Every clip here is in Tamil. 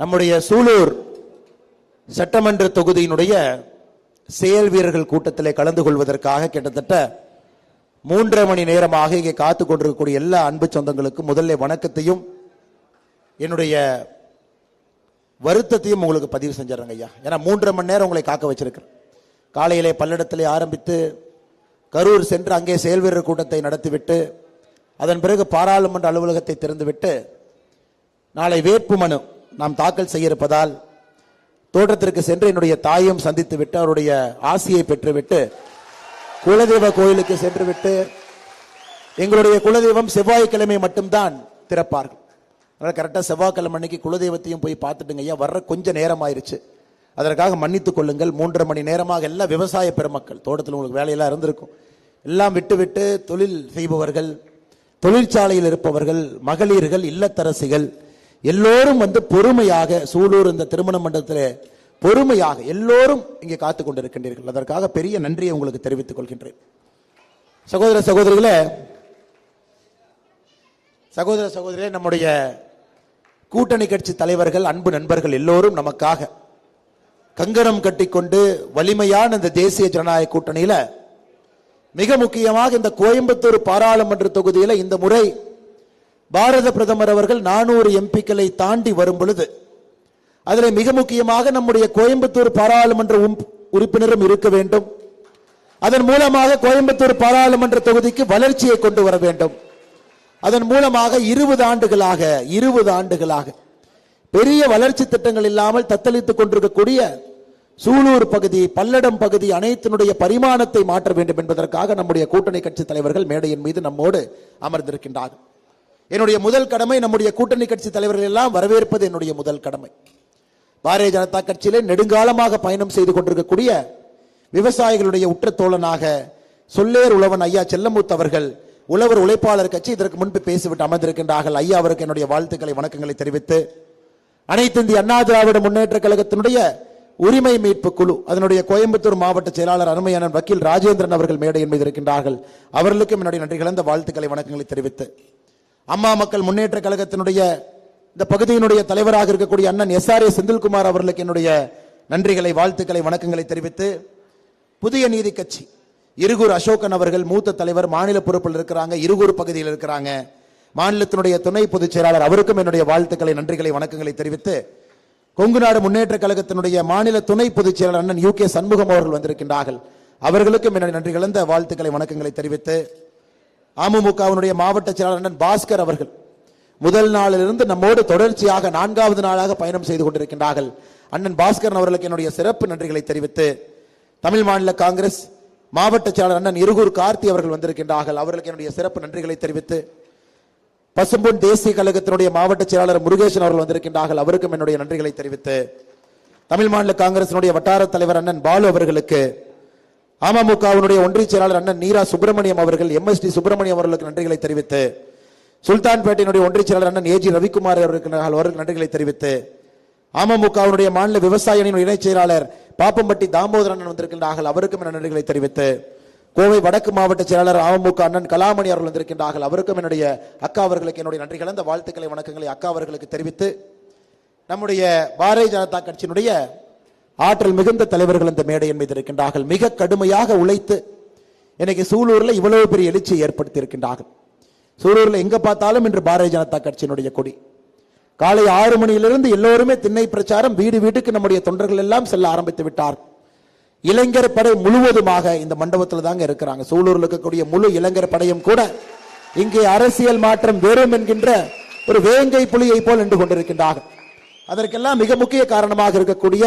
நம்முடைய சூலூர் சட்டமன்ற தொகுதியினுடைய செயல் வீரர்கள் கூட்டத்திலே கலந்து கொள்வதற்காக கிட்டத்தட்ட மூன்றரை மணி நேரமாக இங்கே காத்து கொண்டிருக்கக்கூடிய எல்லா அன்பு சொந்தங்களுக்கும் முதல்ல வணக்கத்தையும் என்னுடைய வருத்தத்தையும் உங்களுக்கு பதிவு செஞ்சிடறேங்க ஐயா. ஏன்னா மூன்றரை மணி நேரம் உங்களை காக்க வச்சிருக்கிறேன். காலையிலே பல்லடத்திலே ஆரம்பித்து கரூர் சென்று அங்கே செயல் வீரர் கூட்டத்தை நடத்திவிட்டு அதன் பிறகு பாராளுமன்ற அலுவலகத்தை திறந்துவிட்டு நாளை வேட்புமனு நாம் தாக்கல் செய்ய இருப்பதால் தோட்டத்திற்கு சென்று என்னுடைய தாயும் சந்தித்து விட்டு அவருடைய ஆசியை பெற்றுவிட்டு குலதெய்வ கோயிலுக்கு சென்று விட்டு எங்களுடைய குலதெய்வம் செவ்வாய்க்கிழமை மட்டும்தான் திறப்பார்கள். அதனால் கரெக்டாக செவ்வாய்க்கிழமை அன்னைக்கு குலதெய்வத்தையும் போய் பார்த்துட்டுங்க ஐயா வர்ற கொஞ்சம் நேரம் ஆயிடுச்சு அதற்காக மன்னித்துக் கொள்ளுங்கள். மூன்றரை மணி நேரமாக எல்லாம் விவசாய பெருமக்கள் தோட்டத்தில் உங்களுக்கு வேலையெல்லாம் இருந்திருக்கும். எல்லாம் விட்டுவிட்டு தொழில் செய்பவர்கள் தொழிற்சாலையில் இருப்பவர்கள் மகளிர்கள் இல்லத்தரசிகள் எல்லோரும் வந்து பொறுமையாக சூலூர் இந்த திருமண மண்டபத்தில் பொறுமையாக எல்லோரும் இங்கே காத்து கொண்டிருக்கின்றீர்கள். அதற்காக பெரிய நன்றியை உங்களுக்கு தெரிவித்துக் கொள்கின்றேன். சகோதர சகோதரிகளே சகோதர சகோதரிகளே நம்முடைய கூட்டணி கட்சி தலைவர்கள் அன்பு நண்பர்கள் எல்லோரும் நமக்காக கங்கணம் கட்டிக்கொண்டு வலிமையான இந்த தேசிய ஜனநாயக கூட்டணியில் மிக முக்கியமாக இந்த கோயம்புத்தூர் பாராளுமன்ற தொகுதியில் இந்த முறை பாரத பிரதமர் அவர்கள் நானூறு எம்பிக்களை தாண்டி வரும் பொழுது அதில் மிக முக்கியமாக நம்முடைய கோயம்புத்தூர் பாராளுமன்ற உம்- உறுப்பினரும் இருக்க வேண்டும். அதன் மூலமாக கோயம்புத்தூர் பாராளுமன்ற தொகுதிக்கு வளர்ச்சியை கொண்டு வர வேண்டும். அதன் மூலமாக இருபது ஆண்டுகளாக இருபது ஆண்டுகளாக பெரிய வளர்ச்சி திட்டங்கள் இல்லாமல் தத்தளித்துக் கொண்டிருக்கக்கூடிய சூலூர் பகுதி பல்லடம் பகுதி அனைத்தினுடைய பரிமாணத்தை மாற்ற வேண்டும் என்பதற்காக நம்முடைய கூட்டணி கட்சி தலைவர்கள் மேடையின் மீது நம்மோடு அமர்ந்திருக்கின்றார்கள். என்னுடைய முதல் கடமை நம்முடைய கூட்டணி கட்சி தலைவர்கள் எல்லாம் வரவேற்பது என்னுடைய முதல் கடமை. பாரதிய ஜனதா கட்சியிலே நெடுங்காலமாக பயணம் செய்து கொண்டிருக்கக்கூடிய விவசாயிகளுடைய உற்ற தோழனாக சொல்லேர் உழவன் ஐயா செல்லமுத்து அவர்கள் உழவர் உழைப்பாளர் கட்சி இதற்கு முன்பு பேசிவிட்டு அமர்ந்திருக்கின்றார்கள். ஐயா அவருக்கு என்னுடைய வாழ்த்துக்களை வணக்கங்களை தெரிவித்து அனைத்து இந்திய அண்ணா திராவிட முன்னேற்ற கழகத்தினுடைய உரிமை மீட்பு குழு அதனுடைய கோயம்புத்தூர் மாவட்ட செயலாளர் அருமையான வக்கீல் ராஜேந்திரன் அவர்கள் மேடையின் மீது இருக்கின்றார்கள். அவர்களுக்கும் என்னுடைய நன்றி கலந்த வாழ்த்துக்களை வணக்கங்களை தெரிவித்து அம்மா மக்கள் முன்னேற்ற கழகத்தினுடைய இந்த பகுதியினுடைய தலைவராக இருக்கக்கூடிய அண்ணன் எஸ் ஆர் ஏ செந்தில்குமார் அவர்களுக்கு என்னுடைய நன்றிகளை வாழ்த்துக்களை வணக்கங்களை தெரிவித்து புதிய நீதி கட்சி இருகூர் அசோகன் அவர்கள் மூத்த தலைவர் மாநில பொறுப்பில் இருக்கிறாங்க இருகூர் பகுதியில் இருக்கிறாங்க. மாநிலத்தினுடைய துணை பொதுச் செயலாளர் அவருக்கும் என்னுடைய வாழ்த்துக்களை நன்றிகளை வணக்கங்களை தெரிவித்து கொங்கு நாடு முன்னேற்ற கழகத்தினுடைய மாநில துணை பொதுச் செயலாளர் அண்ணன் யூ கே சண்முகம் அவர்கள் வந்திருக்கின்றார்கள். அவர்களுக்கும் என்னுடைய நன்றி கலந்த வாழ்த்துக்களை வணக்கங்களை தெரிவித்து அமமுகவினுடைய மாவட்ட செயலாளர் அண்ணன் பாஸ்கர் அவர்கள் முதல் நாளிலிருந்து நம்மோடு தொடர்ச்சியாக நான்காவது நாளாக பயணம் செய்து கொண்டிருக்கின்றார்கள். அண்ணன் பாஸ்கரன் அவர்களுக்கு என்னுடைய சிறப்பு நன்றிகளை தெரிவித்து தமிழ் மாநில காங்கிரஸ் மாவட்ட செயலாளர் அண்ணன் இருகூர் கார்த்தி அவர்கள் வந்திருக்கின்றார்கள். அவர்களுக்கு என்னுடைய சிறப்பு நன்றிகளை தெரிவித்து பசும்பொன் தேசிய கழகத்தினுடைய மாவட்ட செயலாளர் முருகேசன் அவர்கள் வந்திருக்கின்றார்கள். அவருக்கும் என்னுடைய நன்றிகளை தெரிவித்து தமிழ் மாநில காங்கிரசினுடைய வட்டார தலைவர் அண்ணன் பாலு அவர்களுக்கு அமமுகவினுடைய ஒன்றிய செயலாளர் அண்ணன் நீரா சுப்பிரமணியம் அவர்கள் எம்எஸ்டி சுப்பிரமணியம் அவர்களுக்கு நன்றிகளை தெரிவித்து சுல்தான்பேட்டையினுடைய ஒன்றிய செயலாளர் அண்ணன் ஏஜி ரவிக்குமார் அவர்களுக்கு அவர்களுக்கு நன்றிகளை தெரிவித்து அமமுகவினுடைய மாநில விவசாய அணியின் இணைச் செயலாளர் பாப்பம்பட்டி தாமோதரன் அண்ணன் வந்திருக்கின்றார்கள் அவருக்கும் நன்றிகளை தெரிவித்து கோவை வடக்கு மாவட்ட செயலாளர் அமமுக அண்ணன் கலாமணி அவர்கள் வந்திருக்கின்றார்கள் அவருக்கும் என்னுடைய அக்கா அவர்களுக்கு என்னுடைய நன்றி கலந்த வாழ்த்துக்களை வணக்கங்களை அக்கா அவர்களுக்கு தெரிவித்து நம்முடைய பாரதிய ஜனதா கட்சியினுடைய ஆற்றல் மிகுந்த தலைவர்கள் இந்த மேடையின் மீது இருக்கின்றார்கள். மிக கடுமையாக உழைத்து இன்னைக்கு சூலூரில் இவ்வளவு பெரிய எழுச்சியை ஏற்படுத்தி இருக்கின்றார்கள் சூலூரில் எங்க பார்த்தாலும் இன்று பாரதிய ஜனதா கட்சியினுடைய கொடி. காலை ஆறு மணியிலிருந்து எல்லோருமே திண்ணை பிரச்சாரம் வீடு வீட்டுக்கு நம்முடைய தொண்டர்கள் எல்லாம் செல்ல ஆரம்பித்து விட்டார் இளைஞர் படை முழுவதுமாக இந்த மண்டபத்தில் தாங்க இருக்கிறாங்க. சூலூரில் இருக்கக்கூடிய முழு இளைஞர் படையும் கூட இங்கே அரசியல் மாற்றம் வேறும் என்கின்ற ஒரு வேங்கை புலியை போல் நின்று கொண்டிருக்கின்றார்கள். அதற்கெல்லாம் மிக முக்கிய காரணமாக இருக்கக்கூடிய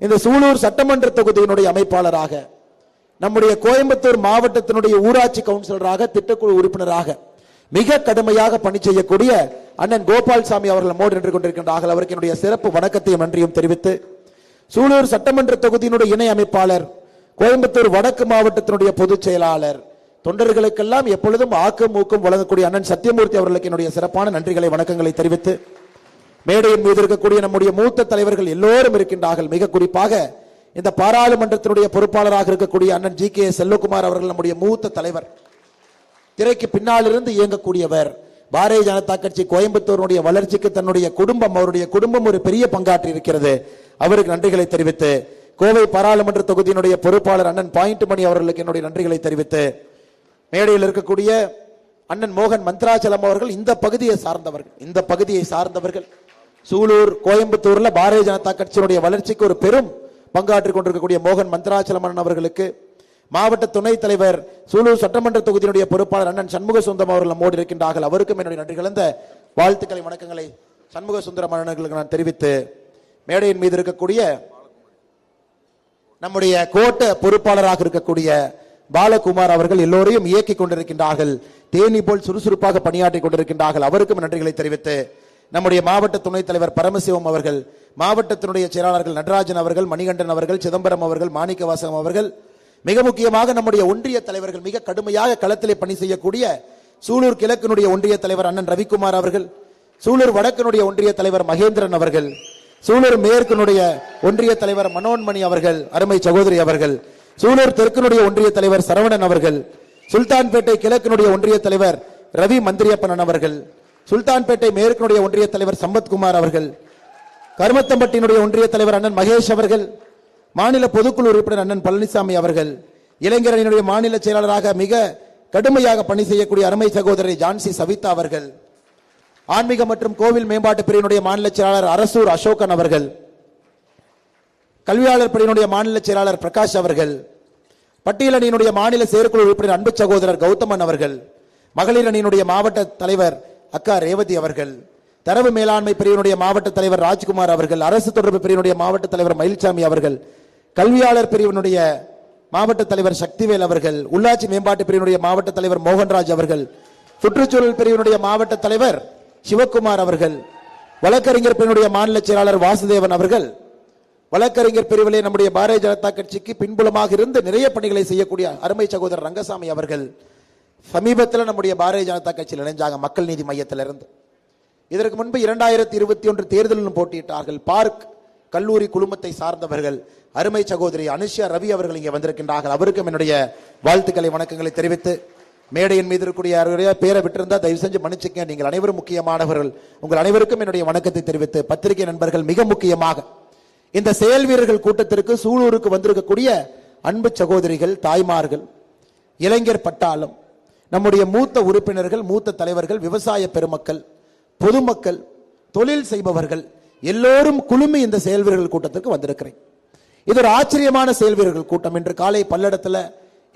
இந்த சூலூர் சட்டமன்ற தொகுதியினுடைய அமைப்பாளராக நம்முடைய கோயம்புத்தூர் மாவட்டத்தினுடைய ஊராட்சி கவுன்சிலராக திட்டக்குழு உறுப்பினராக மிக கடுமையாக பணி செய்யக்கூடிய அண்ணன் கோபால்சாமி அவர்கள் மோடி நின்று கொண்டிருக்கின்றார்கள் அவருக்கு என்னுடைய சிறப்பு வணக்கத்தையும் நன்றியும் தெரிவித்து சூலூர் சட்டமன்ற தொகுதியினுடைய இணை அமைப்பாளர் கோயம்புத்தூர் வடக்கு மாவட்டத்தினுடைய பொதுச் செயலாளர் தொண்டர்களுக்கெல்லாம் எப்பொழுதும் ஆக்கம் ஊக்கம் வழங்கக்கூடிய அண்ணன் சத்தியமூர்த்தி அவர்களுக்கு என்னுடைய சிறப்பான நன்றிகளை வணக்கங்களை தெரிவித்து மேடையின் மீது இருக்கக்கூடிய நம்முடைய மூத்த தலைவர்கள் எல்லோரும் இருக்கின்றார்கள். மிக குறிப்பாக இந்த பாராளுமன்றத்தினுடைய பொறுப்பாளராக இருக்கக்கூடிய அண்ணன் ஜி கே செல்வகுமார் அவர்கள் நம்முடைய மூத்த தலைவர். திரைக்கு பின்னாலிருந்து இயங்கக்கூடியவர். பாரதிய ஜனதா கட்சி கோயம்புத்தூருடைய வளர்ச்சிக்கு தன்னுடைய குடும்பம் அவருடைய குடும்பம் ஒரு பெரிய பங்காற்றி இருக்கிறது. அவருக்கு நன்றிகளை தெரிவித்து கோவை பாராளுமன்ற தொகுதியினுடைய பொறுப்பாளர் அண்ணன் பாயிண்ட் மணி அவர்களுக்கு என்னுடைய நன்றிகளை தெரிவித்து மேடையில் இருக்கக்கூடிய அண்ணன் மோகன் மந்த்ராச்சலம் அவர்கள் இந்த பகுதியை சார்ந்தவர்கள். இந்த பகுதியை சார்ந்தவர்கள். சூலூர் கோயம்புத்தூர்ல பாரதிய ஜனதா கட்சியினுடைய வளர்ச்சிக்கு ஒரு பெரும் பங்காற்றிக் கொண்டிருக்கக்கூடிய மோகன் மந்திராச்சலமன் அவர்களுக்கு மாவட்ட துணைத் தலைவர் சூலூர் சட்டமன்ற தொகுதியினுடைய பொறுப்பாளர் அண்ணன் சண்முக சுந்தரம் அவர்கள் நம்மோடு இருக்கின்றார்கள் அவருக்கும் என்னுடைய நன்றி கலந்த வாழ்த்துக்களை வணக்கங்களை சண்முக சுந்தரம் அண்ணர்களுக்கு நான் தெரிவித்து மேடையின் மீது இருக்கக்கூடிய நம்முடைய கோட்ட பொறுப்பாளராக இருக்கக்கூடிய பாலகுமார் அவர்கள் எல்லோரையும் இயக்கி கொண்டிருக்கின்றார்கள். தேனி போல் சுறுசுறுப்பாக பணியாற்றி கொண்டிருக்கின்றார்கள். அவருக்கும் நன்றிகளை தெரிவித்து நம்முடைய மாவட்ட துணைத் தலைவர் பரமசிவம் அவர்கள் மாவட்டத்தினுடைய செயலாளர்கள் நடராஜன் அவர்கள் மணிகண்டன் அவர்கள் சிதம்பரம் அவர்கள் மாணிக்கவாசகம் அவர்கள் மிக முக்கியமாக நம்முடைய ஒன்றிய தலைவர்கள் மிக கடுமையாக களத்திலே பணி செய்யக்கூடிய சூலூர் கிழக்கினுடைய ஒன்றிய தலைவர் அண்ணன் ரவிக்குமார் அவர்கள் சூலூர் வடக்கினுடைய ஒன்றிய தலைவர் மகேந்திரன் அவர்கள் சூலூர் மேற்கினுடைய ஒன்றிய தலைவர் மனோன்மணி அவர்கள் அருமை சகோதரி அவர்கள் சூலூர் தெற்கினுடைய ஒன்றிய தலைவர் சரவணன் அவர்கள் சுல்தான்பேட்டை கிழக்கினுடைய ஒன்றிய தலைவர் ரவி மந்திரியப்பனன் அவர்கள். சுல்தான்பேட்டை மேற்கினுடைய ஒன்றிய தலைவர் சம்பத்குமார் அவர்கள் கருமத்தம்பட்டியினுடைய ஒன்றிய தலைவர் அண்ணன் மகேஷ் அவர்கள் மாநில பொதுக்குழு உறுப்பினர் அண்ணன் பழனிசாமி அவர்கள் இளைஞரணியினுடைய மாநில செயலாளராக மிக கடுமையாக பணி செய்யக்கூடிய அருமை சகோதரி ஜான்சி சவிதா அவர்கள் ஆன்மீக மற்றும் கோவில் மேம்பாட்டு பிரிவினுடைய மாநில செயலாளர் அரசூர் அசோகன் அவர்கள் கல்வியாளர் பிரிவினுடைய மாநில செயலாளர் பிரகாஷ் அவர்கள் பட்டியல் அணியினுடைய மாநில செயற்குழு உறுப்பினர் அன்பு சகோதரர் கௌதமன் அவர்கள் மகளிர் அணியினுடைய மாவட்ட தலைவர் அக்கா ரேவதி அவர்கள் தரவு மேலாண்மை பிரிவினுடைய மாவட்ட தலைவர் ராஜ்குமார் அவர்கள் அரசு தொடர்பு பிரிவினுடைய மாவட்ட தலைவர் மயில்சாமி அவர்கள் கல்வியாளர் பிரிவினுடைய மாவட்ட தலைவர் சக்திவேல் அவர்கள் உள்ளாட்சி மேம்பாட்டு பிரிவினுடைய மாவட்ட தலைவர் மோகன்ராஜ் அவர்கள் சுற்றுச்சூழல் பிரிவினுடைய மாவட்ட தலைவர் சிவக்குமார் அவர்கள் வழக்கறிஞர் பிரிவினுடைய மாநில செயலாளர் வாசுதேவன் அவர்கள் வழக்கறிஞர் பிரிவிலே நம்முடைய பாரதிய ஜனதா கட்சிக்கு பின்புலமாக இருந்து நிறைய பணிகளை செய்யக்கூடிய அருமை சகோதரர் ரங்கசாமி அவர்கள் சமீபத்தில் நம்முடைய பாரதிய ஜனதா கட்சியில் இணைஞ்சாங்க மக்கள் நீதி மையத்திலிருந்து. இதற்கு முன்பு இரண்டாயிரத்தி இருபத்தி ஒன்று தேர்தலிலும் போட்டியிட்டார்கள். பார்க் கல்லூரி குழுமத்தை சார்ந்தவர்கள் அருமை சகோதரி அனுஷியா ரவி அவர்கள் இங்கே வந்திருக்கின்றார்கள். அவருக்கும் என்னுடைய வாழ்த்துக்களை வணக்கங்களை தெரிவித்து மேடையின் மீது இருக்கக்கூடிய யாருடைய பேரை விட்டிருந்தா தயவு செஞ்சு மன்னிச்சுக்க நீங்கள் அனைவரும் முக்கியமானவர்கள். உங்கள் அனைவருக்கும் என்னுடைய வணக்கத்தை தெரிவித்து பத்திரிகை நண்பர்கள் மிக முக்கியமாக இந்த செயல் வீரர்கள் கூட்டத்திற்கு சூலூருக்கு வந்திருக்கக்கூடிய அன்பு சகோதரிகள் தாய்மார்கள் இளைஞர் பட்டாளம் நம்முடைய மூத்த உறுப்பினர்கள் மூத்த தலைவர்கள் விவசாய பெருமக்கள் பொதுமக்கள் தொழில் செய்பவர்கள் எல்லோரும் குழுமி இந்த செயல்வீரர்கள் கூட்டத்திற்கு வந்திருக்கிறேன். இது ஒரு ஆச்சரியமான செயல்வீரர்கள் கூட்டம். இன்று காலை பல்லடத்தில்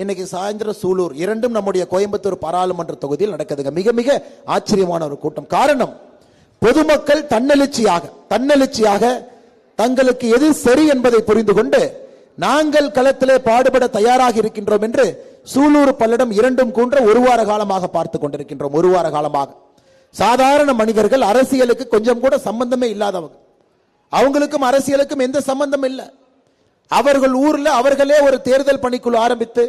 இன்னைக்கு சாயந்தரம் சூலூர் இரண்டும் நம்முடைய கோயம்புத்தூர் பாராளுமன்ற தொகுதியில் நடக்குதுங்க. மிக மிக ஆச்சரியமான ஒரு கூட்டம். காரணம் பொதுமக்கள் தன்னெழுச்சியாக தன்னெழுச்சியாக தங்களுக்கு எது சரி என்பதை புரிந்து கொண்டு நாங்கள் களத்திலே பாடுபட தயாராக இருக்கின்றோம் என்று சூலூர் பல்லடம் இரண்டும் கூன்ற ஒரு வார காலமாக பார்த்து கொண்டிருக்கின்றோம் ஒரு வார காலமாக. சாதாரண மனிதர்கள் அரசியலுக்கு கொஞ்சம் கூட சம்பந்தமே இல்லாதவங்க. அவங்களுக்கும் அரசியலுக்கும் எந்த சம்பந்தம் இல்லை. அவர்கள் ஊர்ல அவர்களே ஒரு தேர்தல் பணிக்குழு ஆரம்பித்து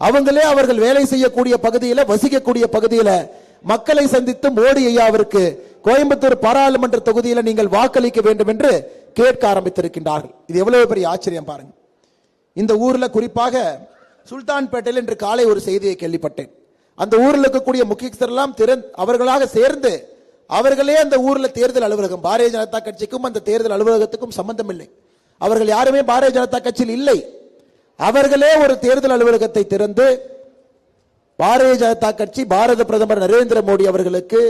அவங்களே அவர்கள் வேலை செய்யக்கூடிய பகுதியில வசிக்கக்கூடிய பகுதியில மக்களை சந்தித்து மோடி ஐயாவிற்கு கோயம்புத்தூர் பாராளுமன்ற தொகுதியில நீங்கள் வாக்களிக்க வேண்டும் என்று கேட்க ஆரம்பித்திருக்கின்றார்கள். இது எவ்வளவு பெரிய ஆச்சரியம் பாருங்க. இந்த ஊர்ல குறிப்பாக சுல்தான்பேட்டையில் இன்று காலை ஒரு செய்தியை கேள்விப்பட்டேன். அந்த ஊரில் இருக்கக்கூடிய முக்கியஸ்தரெல்லாம் திறன் அவர்களாக சேர்ந்து அவர்களே அந்த ஊரில் தேர்தல் அலுவலகம் பாரதிய ஜனதா கட்சிக்கும் அந்த தேர்தல் அலுவலகத்துக்கும் சம்பந்தம் இல்லை அவர்கள் யாருமே பாரதிய ஜனதா கட்சியில் இல்லை. அவர்களே ஒரு தேர்தல் அலுவலகத்தை திறந்து பாரதிய ஜனதா கட்சி பாரத பிரதமர் நரேந்திர மோடி அவர்களுக்கு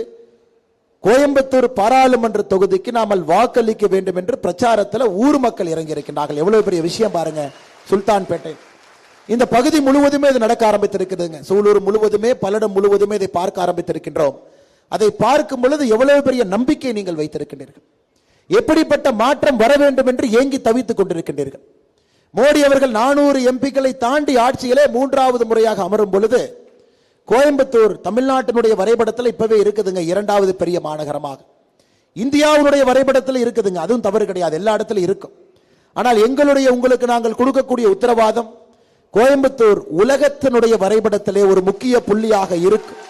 கோயம்புத்தூர் பாராளுமன்ற தொகுதிக்கு நாமல் வாக்களிக்க வேண்டும் என்று பிரச்சாரத்தில் ஊர் மக்கள் இறங்கியிருக்கின்றார்கள். எவ்வளவு பெரிய விஷயம் பாருங்க சுல்தான்பேட்டை. இந்த பகுதி முழுவதுமே இது நடக்க ஆரம்பித்திருக்குதுங்க சூலூர் முழுவதுமே பல்லடம் முழுவதுமே இதை பார்க்க ஆரம்பித்திருக்கின்றோம். அதை பார்க்கும் பொழுது எவ்வளவு பெரிய நம்பிக்கை நீங்கள் வைத்திருக்கின்றீர்கள். எப்படிப்பட்ட மாற்றம் வர வேண்டும் என்று ஏங்கி தவித்துக் கொண்டிருக்கின்றீர்கள். மோடி அவர்கள் நானூறு எம்பிக்களை தாண்டி ஆட்சியிலே மூன்றாவது முறையாக அமரும் பொழுது கோயம்புத்தூர் தமிழ்நாட்டினுடைய வரைபடத்தில் இப்பவே இருக்குதுங்க இரண்டாவது பெரிய மாநகரமாக. இந்தியாவுடைய வரைபடத்தில் இருக்குதுங்க அதுவும் தவறு கிடையாது எல்லா இடத்துலயும் இருக்கும். ஆனால் எங்களுடைய உங்களுக்கு நாங்கள் கொடுக்கக்கூடிய உத்தரவாதம் கோயம்புத்தூர் உலகத்தினுடைய வரைபடத்திலே ஒரு முக்கிய புள்ளியாக இருக்கும்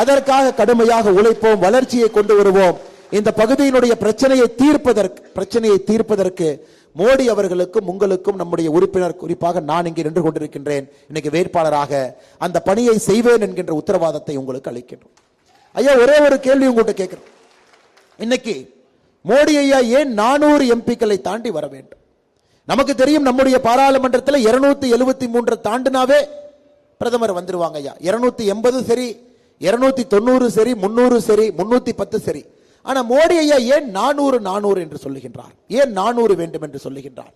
அதற்காக கடுமையாக உழைப்போம் வளர்ச்சியை கொண்டு வருவோம். இந்த பகுதியினுடைய பிரச்சனையை தீர்ப்பதற்கு பிரச்சனையை தீர்ப்பதற்கு மோடி அவர்களுக்கும் உங்களுக்கும் நம்முடைய உறுப்பினர் குறிப்பாக நான் இங்கே நின்று கொண்டிருக்கின்றேன். இன்னைக்கு வேட்பாளராக அந்த பணியை செய்வேன் என்கின்ற உத்தரவாதத்தை உங்களுக்கு அளிக்கின்றோம். ஐயா ஒரே ஒரு கேள்வி உங்கள்கிட்ட கேட்குறோம் இன்னைக்கு மோடி ஐயா ஏன் நானூறு எம்பிக்களை தாண்டி வர வேண்டும்? நமக்கு தெரியும் நம்முடைய பாராளுமன்றத்தில் இருநூத்தி எழுபத்தி மூன்று தாண்டுனாவே பிரதமர் வந்துருவாங்க ஐயா. இருநூத்தி எண்பது சரி இருநூத்தி தொண்ணூறு சரி முன்னூறு சரி முன்னூத்தி பத்து சரி. ஆனா மோடி ஐயா ஏன் நானூறு நானூறு என்று சொல்லுகின்றார்? ஏன் நானூறு வேண்டும் என்று சொல்லுகின்றார்?